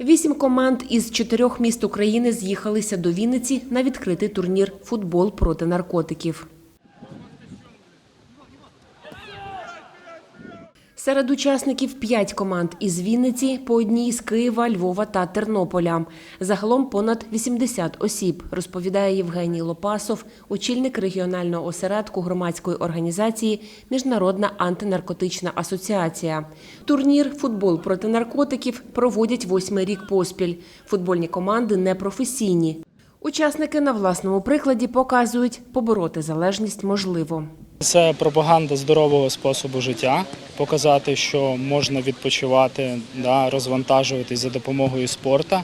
Вісім команд із чотирьох міст України з'їхалися до Вінниці на відкритий турнір Футбол проти наркотиків. Серед учасників п'ять команд із Вінниці, по одній з Києва, Львова та Тернополя. Загалом понад 80 осіб, розповідає Євгеній Лопасов, очільник регіонального осередку громадської організації Міжнародна антинаркотична асоціація. Турнір Футбол проти наркотиків проводять восьмий рік поспіль. Футбольні команди непрофесійні. Учасники на власному прикладі показують, побороти залежність можливо. Це пропаганда здорового способу життя, показати, що можна відпочивати, да, розвантажуватись за допомогою спорту.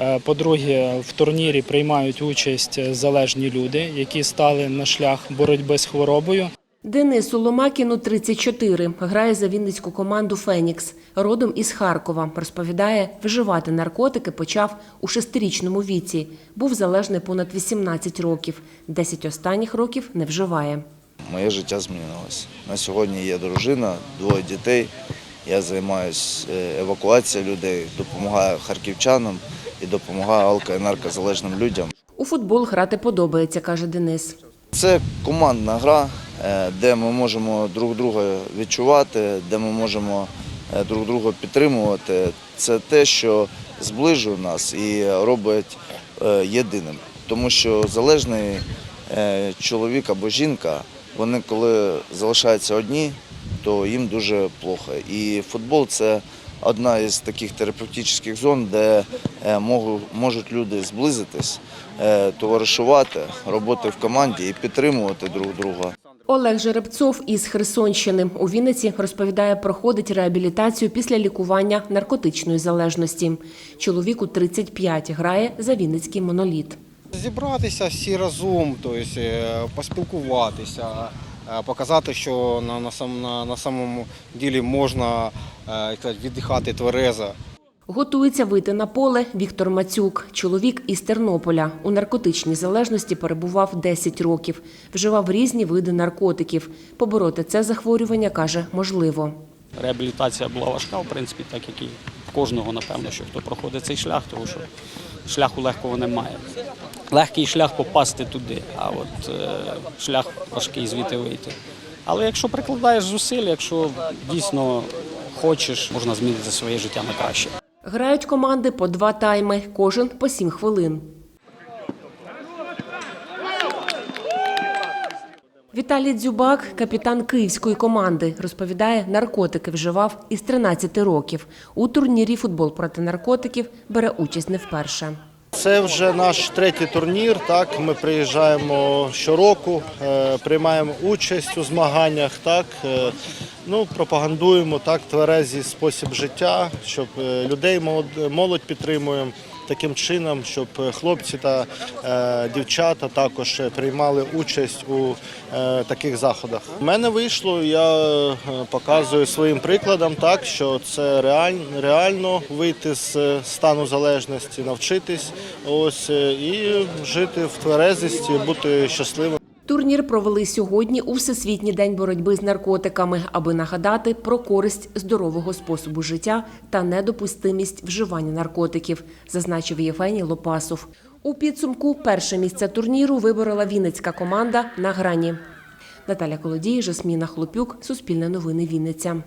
Е, По-друге, в турнірі приймають участь залежні люди, які стали на шлях боротьби з хворобою. Денису Ломакіну 34, грає за вінницьку команду Фенікс. Родом із Харкова. Розповідає, вживати наркотики почав у шестирічному віці. Був залежний понад 18 років. Десять останніх років не вживає. Моє життя змінилося. На сьогодні є дружина, двоє дітей. Я займаюся евакуацією людей, допомагаю харківчанам і допомагаю алко- і наркозалежним людям. У футбол грати подобається, каже Денис. Це командна гра, е, де ми можемо друг друга відчувати, де ми можемо е, друг друга підтримувати. Це те, що зближує нас і робить е, єдиним. Тому що залежний е, чоловік або жінка, вони коли залишаються одні, то їм дуже плохо. І футбол це одна із таких терапевтичних зон, де е, можуть люди зблизитись, е, товаришувати, роботи в команді і підтримувати друг друга. Олег Жеребцов із Херсонщини у Вінниці розповідає, проходить реабілітацію після лікування наркотичної залежності. Чоловіку 35, грає за Вінницький моноліт. Зібратися всі разом, тобто поспілкуватися, е, показати, що на, на, сам, на, на самому ділі можна е, віддихати тверезо. Готується вийти на поле Віктор Мацюк. Чоловік із Тернополя. У наркотичній залежності перебував 10 років. Вживав різні види наркотиків. Побороти це захворювання, каже, можливо. Реабілітація була важка, в принципі, так як і кожного, напевно, що хто проходить цей шлях, тому що шляху легкого немає. Легкий шлях попасти туди, а от е, шлях важкий звідти вийти. Але якщо прикладаєш зусиль, якщо дійсно хочеш, можна змінити своє життя на краще. Грають команди по два тайми, кожен по сім хвилин. Віталій Дзюбак, капітан київської команди, розповідає, наркотики вживав із 13 років. У турнірі футбол проти наркотиків бере участь не вперше. Це вже наш третій турнір. Так, ми приїжджаємо щороку, е, приймаємо участь у змаганнях. Так, е, ну пропагандуємо так тверезий спосіб життя, щоб е, людей молод- молодь підтримуємо. Таким чином, щоб хлопці та е, дівчата також приймали участь у е, таких заходах. У мене вийшло, я е, показую своїм прикладом, так що це реаль, реально вийти з стану залежності, навчитись ось і жити в тверезості, бути щасливим. Турнір провели сьогодні у Всесвітній день боротьби з наркотиками, аби нагадати про користь здорового способу життя та недопустимість вживання наркотиків, зазначив Євгеній Лопасов. У підсумку перше місце турніру виборола Вінницька команда на грані. Наталя Колодій, Жасміна Хлопюк, Суспільне новини Вінниця.